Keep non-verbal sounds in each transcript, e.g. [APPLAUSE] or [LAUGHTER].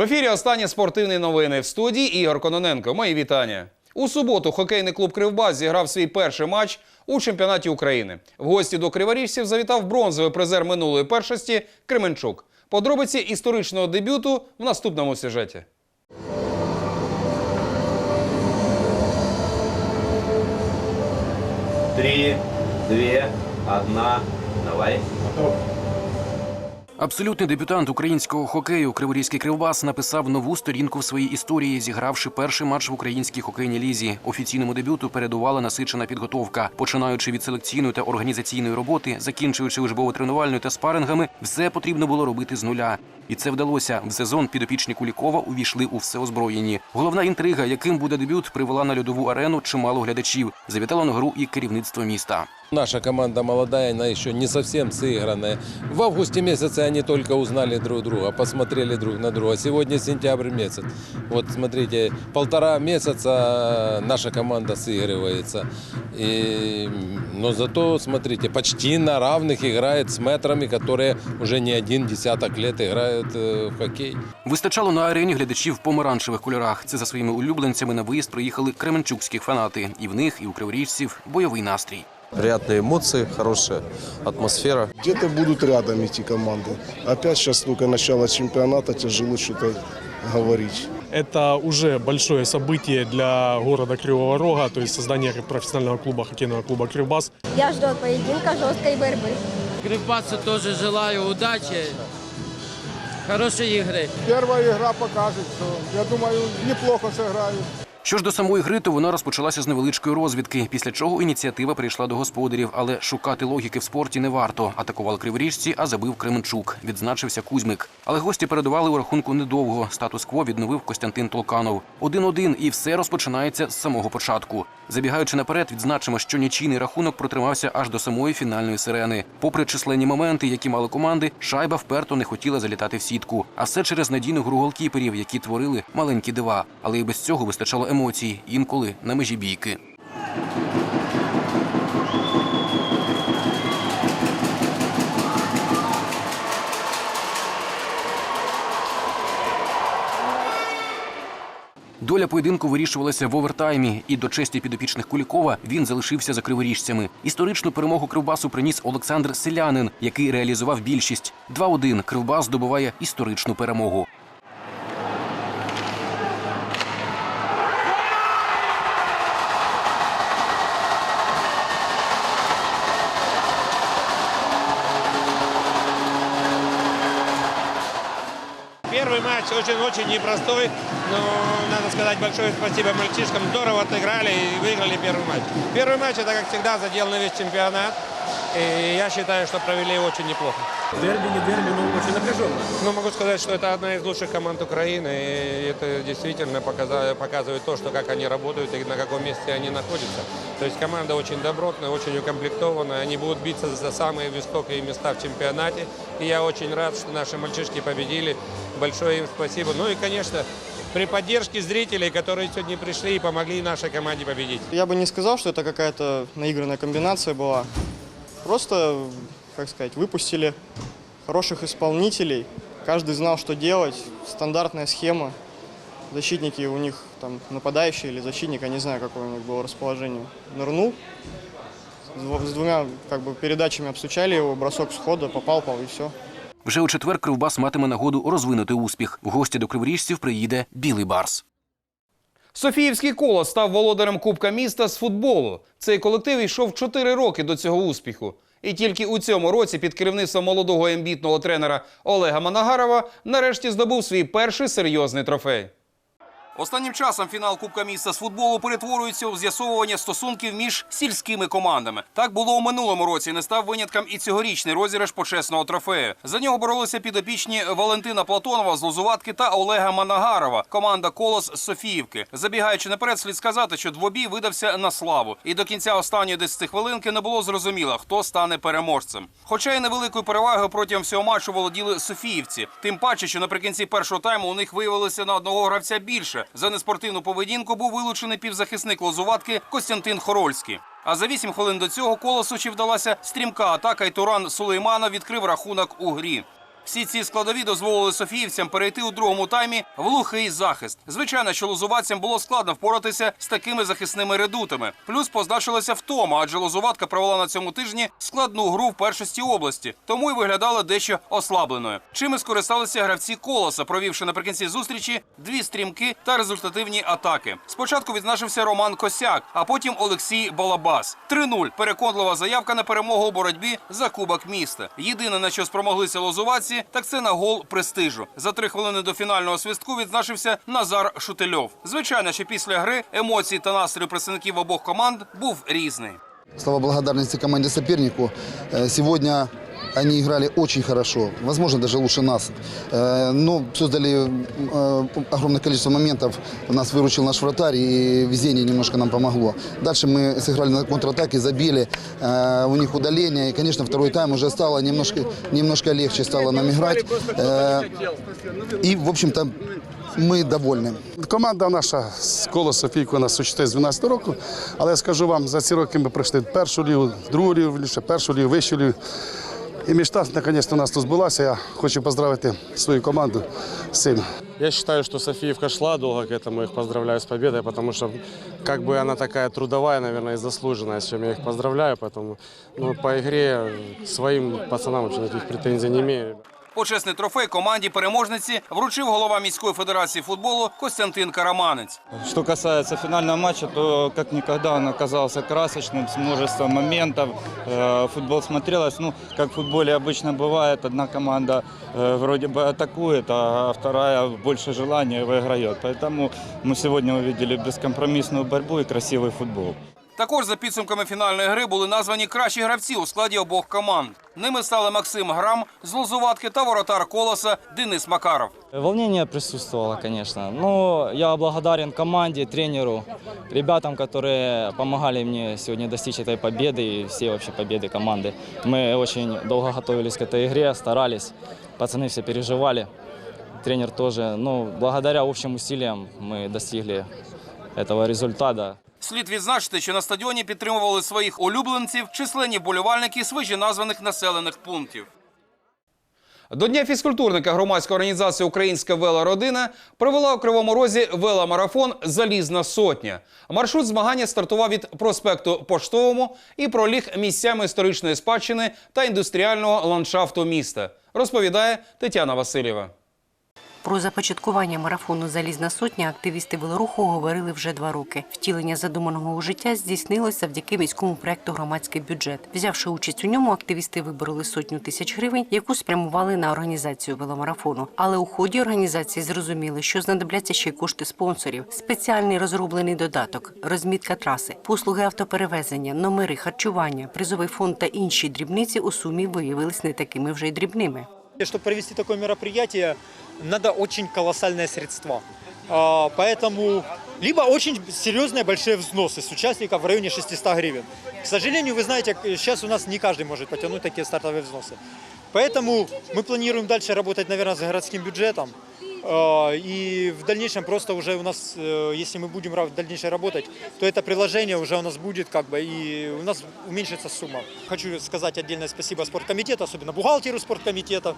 В ефірі останні спортивні новини в студії Ігор Кононенко. Мої вітання. У суботу хокейний клуб Кривбас зіграв свій перший матч у чемпіонаті України. В гості до криворіжців завітав бронзовий призер минулої першості Кременчук. Подробиці історичного дебюту в наступному сюжеті. Три, две, одна. Давай. Абсолютний дебютант українського хокею Криворізький Кривбас написав нову сторінку в своїй історії, зігравши перший матч в українській хокейній лізі. Офіційному дебюту передувала насичена підготовка. Починаючи від селекційної та організаційної роботи, закінчуючи учбово-тренувальною та спарингами, все потрібно було робити з нуля. І це вдалося. В сезон підопічні Кулікова увійшли у всеозброєні. Головна інтрига, яким буде дебют, привела на льодову арену чимало глядачів. Завітало на гру і керівництво міста. Наша команда молодая, она еще не совсем сыгранная. В августе месяце они только узнали друг друга, посмотрели друг на друга. Сегодня сентябрь месяц. Вот смотрите, полтора месяца наша команда сыгрывается. И, но зато, смотрите, почти на равных играет с метрами, которые уже не один десяток лет играют э, в хоккей. Вистачало на арені глядачів в помаранчевих кольорах. Це за своїми улюбленцями на виїзд приїхали кременчукські фанати. І в них, і у криворіжців бойовий настрій. Приятные эмоции, хорошая атмосфера. Где-то будут рядом эти команды. Опять сейчас только начало чемпионата, тяжело что-то говорить. Это уже большое событие для города Кривого Рога, то есть создание профессионального клуба, хоккейного клуба «Кривбас». Я жду от поединка жесткой борьбы. Кривбасу тоже желаю удачи, хорошей игры. Первая игра покажет, что я думаю, неплохо сыграю. Що ж до самої гри, то вона розпочалася з невеличкої розвідки, після чого ініціатива перейшла до господарів, але шукати логіки в спорті не варто. Атакували криворіжці, а забив Кременчук. Відзначився Кузьмик. Але гості передавали у рахунку недовго. Статус-кво відновив Костянтин Толканов. Один-один, і все розпочинається з самого початку. Забігаючи наперед, відзначимо, що нічийний рахунок протримався аж до самої фінальної сирени. Попри численні моменти, які мали команди, шайба вперто не хотіла залітати в сітку. А все через надійну гру голкіперів, які творили маленькі дива. Але і без цього вистачало емоцій, інколи на межі бійки. Доля поєдинку вирішувалася в овертаймі, і до честі підопічних Кулікова він залишився за криворіжцями. Історичну перемогу Кривбасу приніс Олександр Селянин, який реалізував більшість. 2-1 Кривбас здобуває історичну перемогу. Первый матч очень-очень непростой, но надо сказать большое спасибо мальчишкам. Здорово отыграли и выиграли первый матч. Первый матч это, как всегда, задел на весь чемпионат. И я считаю, что провели очень неплохо. Дерби не дерби, но очень напряженно. Ну, могу сказать, что это одна из лучших команд Украины. И это действительно показывает то, что как они работают и на каком месте они находятся. То есть команда очень добротная, очень укомплектованная. Они будут биться за самые высокие места в чемпионате. И я очень рад, что наши мальчишки победили. Большое им спасибо. Ну и, конечно, при поддержке зрителей, которые сегодня пришли и помогли нашей команде победить. Я бы не сказал, что это какая-то наигранная комбинация была. Просто, как сказать, выпустили хороших исполнителей. Каждый знал, что делать. Стандартная схема. Защитники у них там нападающий или защитник, я не знаю, какое у них было расположение. Нырнул. С дво- С двумя как бы, передачами обстучали его, бросок схода, попал, пал и все. Вже у четвер Кривбас матиме нагоду розвинути успіх. В гості до криворіжців приїде Білий Барс. Софіївський колос став володарем Кубка міста з футболу. Цей колектив йшов 4 роки до цього успіху. І тільки у цьому році під керівництвом молодого ембітного тренера Олега Манагарова нарешті здобув свій перший серйозний трофей. Останнім часом фінал Кубка міста з футболу перетворюється у з'ясовування стосунків між сільськими командами. Так було у минулому році. Не став винятком і цьогорічний розіграш почесного трофею. За нього боролися підопічні Валентина Платонова з Лозуватки та Олега Манагарова. Команда Колос з Софіївки. Забігаючи наперед, слід сказати, що двобій видався на славу. І до кінця останньої 10 хвилинки не було зрозуміло, хто стане переможцем. Хоча й невеликою перевагою протягом всього матчу володіли Софіївці. Тим паче, що наприкінці першого тайму у них виявилося на одного гравця більше. За неспортивну поведінку був вилучений півзахисник Лозуватки Костянтин Хорольський. А за вісім хвилин до цього колосу чи вдалася стрімка атака, і Туран Сулеймана відкрив рахунок у грі. Всі ці складові дозволили софіївцям перейти у другому таймі в глухий захист. Звичайно, що лозуватцям було складно впоратися з такими захисними редутами. Плюс позначилася втома, адже лозуватка провела на цьому тижні складну гру в першості області, тому й виглядала дещо ослабленою. Чим і скористалися гравці колоса, провівши наприкінці зустрічі дві стрімки та результативні атаки. Спочатку відзначився Роман Косяк, а потім Олексій Балабас. 3-0. Переконлива заявка на перемогу у боротьбі за кубок міста. Єдине на що спромоглися лозуватці, так це на гол престижу. За три хвилини до фінального свистку відзначився Назар Шутельов. Звичайно, що після гри емоції та настрій представників обох команд був різний. Слава благодарності команді сопернику. Э, Сегодня они играли очень хорошо, возможно, даже лучше нас. Э, Но создали э, огромное количество моментов. Нас выручил наш вратарь, и везение немножко нам помогло. Дальше мы сыграли на контратаке, забили. Э, У них удаление. И, конечно, второй тайм уже стало немножко, немножко легче стало нам играть. Э, И, в общем-то, мы довольны. Команда наша з коло Софійку нас существує з 12 року, але я скажу вам, за ці роки ми пройшли першу лігу, другу лігу, вірніше, першу лігу, вищу лігу. І мечта наконец-то у нас тут збулася. Я хочу поздравити свою команду з цим. Я считаю, что Софиевка шла долго к этому. Их поздравляю с победой, потому что как бы она такая трудовая, наверное, и заслуженная, с чем я их поздравляю. Поэтому ну, по игре своим пацанам вообще никаких претензий не имею. Почесний трофей команді переможниці вручив голова міської федерації футболу Костянтин Караманець. Что касается финального матча, то как никогда он оказался красочным, с множеством моментов. Э, Футбол смотрелось, ну, как в футболе обычно бывает, одна команда э, вроде бы атакует, а вторая больше желания выиграет. Поэтому мы сегодня увидели бескомпромиссную борьбу и красивый футбол. Також за підсумками фінальної гри були названі кращі гравці у складі обох команд. Ними стали Максим Грам з Лозуватки та воротар колоса Денис Макаров. Волнение присутствовало, конечно. Но я благодарен команде, тренеру, ребятам, которые помогали мне сегодня достичь этой победы и всей вообще победы команды. Мы очень долго готовились к этой игре, старались. Пацаны все переживали. Тренер тоже. Ну, благодаря общим усилиям мы достигли этого результата. Слід відзначити, що на стадіоні підтримували своїх улюбленців численні вболівальники з вищеназваних населених пунктів. До Дня фізкультурника громадська організація Українська велородина провела у Кривому Розі веломарафон Залізна сотня. Маршрут змагання стартував від проспекту Поштовому і проліг місцями історичної спадщини та індустріального ландшафту міста. Розповідає Тетяна Васильєва. Про започаткування марафону Залізна сотня активісти велоруху говорили вже два роки. Втілення задуманого у життя здійснилось завдяки міському проекту Громадський бюджет. Взявши участь у ньому, активісти вибороли сотню тисяч гривень, яку спрямували на організацію веломарафону. Але у ході організації зрозуміли, що знадобляться ще й кошти спонсорів, спеціальний розроблений додаток, розмітка траси, послуги автоперевезення, номери, харчування, призовий фонд та інші дрібниці у сумі виявились не такими вже й дрібними. Чтобы провести такое мероприятие, надо очень колоссальные средства. А, Поэтому либо очень серьезные большие взносы с участников в районе 600 гривен. К сожалению, вы знаете, сейчас у нас не каждый может потянуть такие стартовые взносы. Поэтому мы планируем дальше работать, наверное, с городским бюджетом. А, И в дальнейшем просто уже у нас, э, если мы будем ра- в дальнейшем работать, то это приложение уже у нас будет как бы и у нас уменьшится сумма. Хочу сказать отдельное спасибо спорткомитету, особенно бухгалтеру спорткомитета,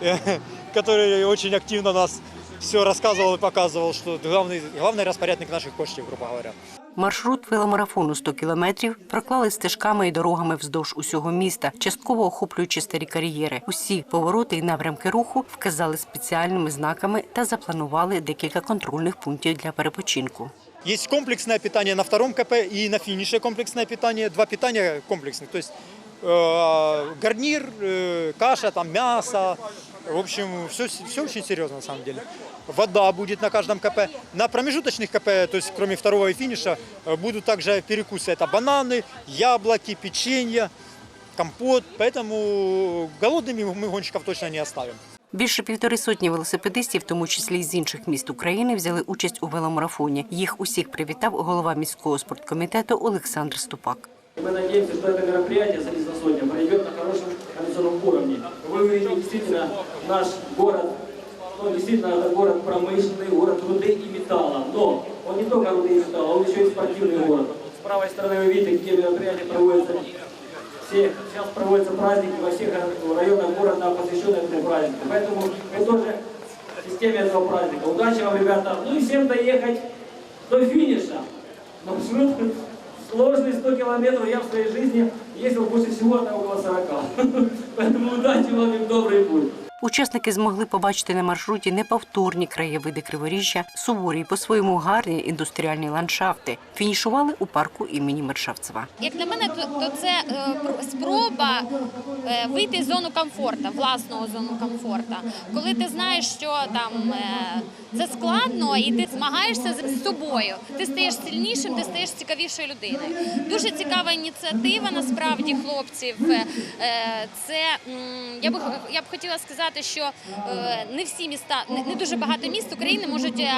э, [LAUGHS] который очень активно нас все рассказывал и показывал, что главный, главный распорядник наших коштів, грубо говоря. Маршрут веломарафону 100 кілометрів проклали стежками і дорогами вздовж усього міста, частково охоплюючи старі кар'єри. Усі повороти і напрямки руху вказали спеціальними знаками та запланували декілька контрольних пунктів для перепочинку. Есть комплексное питание на втором КП и на финише комплексное питание. Два питания комплексных. То э, гарнир, э, каша, там мясо. В общем, все, все очень серьезно на самом деле. Вода будет на каждом КП. На промежуточных КП, то есть кроме второго и финиша, э, будут также перекусы. Это бананы, яблоки, печенье, компот. Поэтому голодными мы гонщиков точно не оставим. Більше півтори сотні велосипедистів, в тому числі й з інших міст України, взяли участь у веломарафоні. Їх усіх привітав голова міського спорткомітету Олександр Ступак. Мы надеемся, что это мероприятие «Залезна сотня» пройдет на хорошем организационном уровне. Вы увидите действительно наш город, ну, действительно, это город промышленный, город руды и металла. Но он не только руды и металла, он еще и спортивный город. С правой стороны вы видите, какие мероприятия проводятся все, сейчас проводятся праздники во всех районах города, посвященные этому празднику. Поэтому мы тоже в системе этого праздника. Удачи вам, ребята. Ну и всем доехать до финиша. Маршрут сложный, 100 километров. Я в своей жизни ездил больше всего, это около 40. [LAUGHS] Поэтому удачи вам и в добрый путь. Учасники змогли побачити на маршруті неповторні краєвиди Криворіжжя, суворі по-своєму гарні індустріальні ландшафти. Фінішували у парку імені Мершавцева. Як на мене, то, це е, про- спроба е, вийти з зону комфорту, власного зону комфорту. Коли ти знаєш, що там е, це складно, і ти змагаєшся з- собою. Ти стаєш сильнішим, ти стаєш цікавішою людиною. Дуже цікава ініціатива насправді хлопців. Це я б я б хотіла сказати, що е, не всі міста, не, дуже багато міст України можуть е,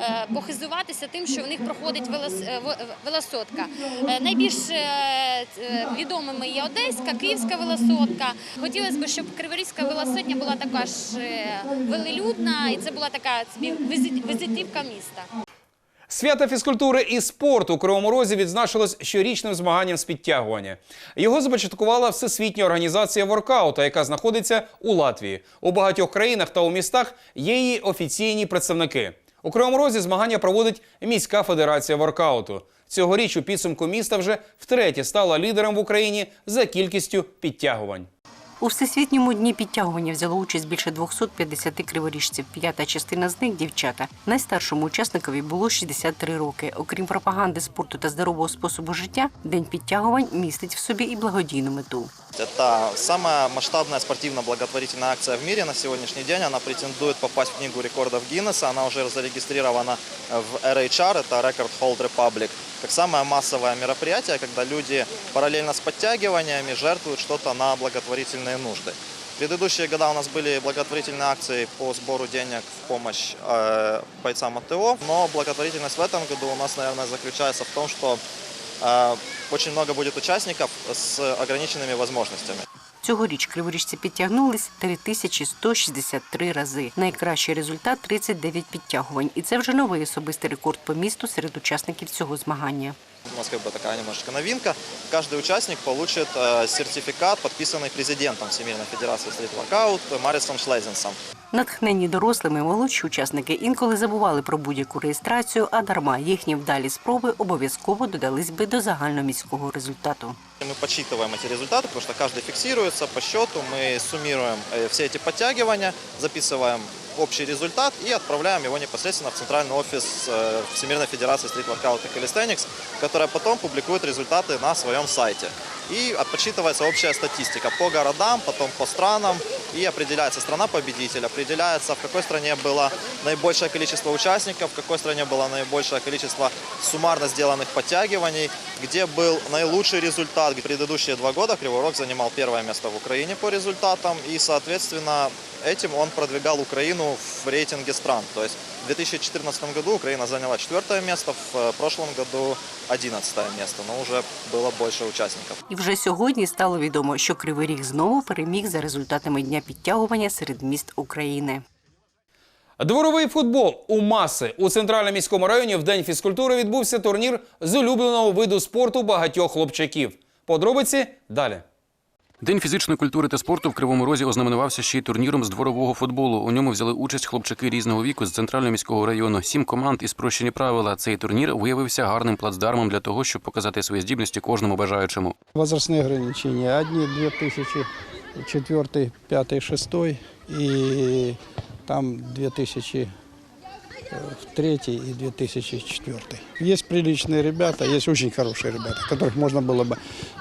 е, похизуватися тим, що в них проходить велос, велосотка. Найбільш відомими є Одеська, Київська велосотка. Хотілося б, щоб Криворізька велосотня була така ж е, велелюдна, і це була така візитівка міста. Свято фізкультури і спорту у Кривому Розі відзначилось щорічним змаганням з підтягування. Його започаткувала Всесвітня організація воркаута, яка знаходиться у Латвії. У багатьох країнах та у містах є її офіційні представники. У Кривому Розі змагання проводить міська федерація воркауту. Цьогоріч у підсумку міста вже втретє стала лідером в Україні за кількістю підтягувань. У всесвітньому дні підтягування взяло участь більше 250 криворіжців. П'ята частина з них дівчата. Найстаршому учасникові було 63 роки. Окрім пропаганди спорту та здорового способу життя, день підтягувань містить в собі і благодійну мету. Это самая масштабная спортивно-благотворительная акция в мире на сегодняшний день. Она претендует попасть в книгу рекордов Гиннесса. Она уже зарегистрирована в RHR, это Record Hold Republic, как самое массовое мероприятие, когда люди параллельно с подтягиваниями жертвуют что-то на благотворительные нужды. Предыдущие года у нас были благотворительные акции по сбору денег в помощь э, бойцам АТО, но благотворительность в этом году у нас, наверное, заключается в том, что э, очень много будет участников с ограниченными возможностями. Цьогоріч криворіжці підтягнулись 3163 рази. Найкращий результат 39 підтягувань. І це вже новий особистий рекорд по місту серед учасників цього змагання. У нас как бы такая немножечко новинка. Каждый участник получит э, сертификат, подписанный президентом Всемирной Федерации стрит-воркаут Марисом Шлезенсом. Натхненні дорослими молодші учасники інколи забували про будь-яку реєстрацію, а дарма їхні вдалі спроби обов'язково додались би до загальноміського результату. Мы подсчитываем эти результаты, потому что каждый фиксируется по счету. Мы суммируем э, все эти подтягивания, записываем общий результат и отправляем его непосредственно в центральный офис э, Всемирной Федерации Street Workout и Calisthenics, которая потом публикует результаты на своем сайте. И подсчитывается общая статистика по городам, потом по странам, и определяется страна-победитель, определяется, в какой стране было наибольшее количество участников, в какой стране было наибольшее количество суммарно сделанных подтягиваний, где был наилучший результат. Предыдущие два года Кривой Рог занимал первое место в Украине по результатам, и, соответственно, этим он продвигал Украину в рейтинге стран. То есть в 2014 году Украина заняла четвертое место, в э, прошлом году 11 место, но уже было больше участников. І вже сьогодні стало відомо, що Кривий Ріг знову переміг за результатами дня підтягування серед міст України. Дворовий футбол у маси у центральному міському районі в день фізкультури відбувся турнір з улюбленого виду спорту багатьох хлопчаків. Подробиці далі. День фізичної культури та спорту в Кривому Розі ознаменувався ще й турніром з дворового футболу. У ньому взяли участь хлопчаки різного віку з центрального міського району. Сім команд і спрощені правила. Цей турнір виявився гарним плацдармом для того, щоб показати свої здібності кожному бажаючому. Возрастные ограничения. Одни 2004, 5, 6 и там 2003 и 2004. Есть приличные ребята, есть очень хорошие ребята, которых можно было бы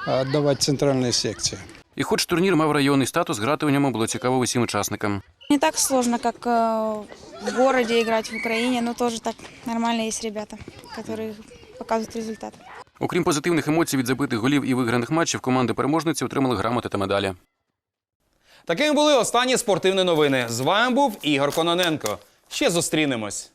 отдавать в центральные секции. І хоч турнір мав районний статус, грати у ньому було цікаво усім учасникам. Не так сложно, как э, в городе играть в Украине, но тоже так нормально есть ребята, которые показывают результат. Окрім позитивних емоцій від забитих голів і виграних матчів, команди переможниці отримали грамоти та медалі. Такими були останні спортивні новини. З вами був Ігор Кононенко. Ще зустрінемось.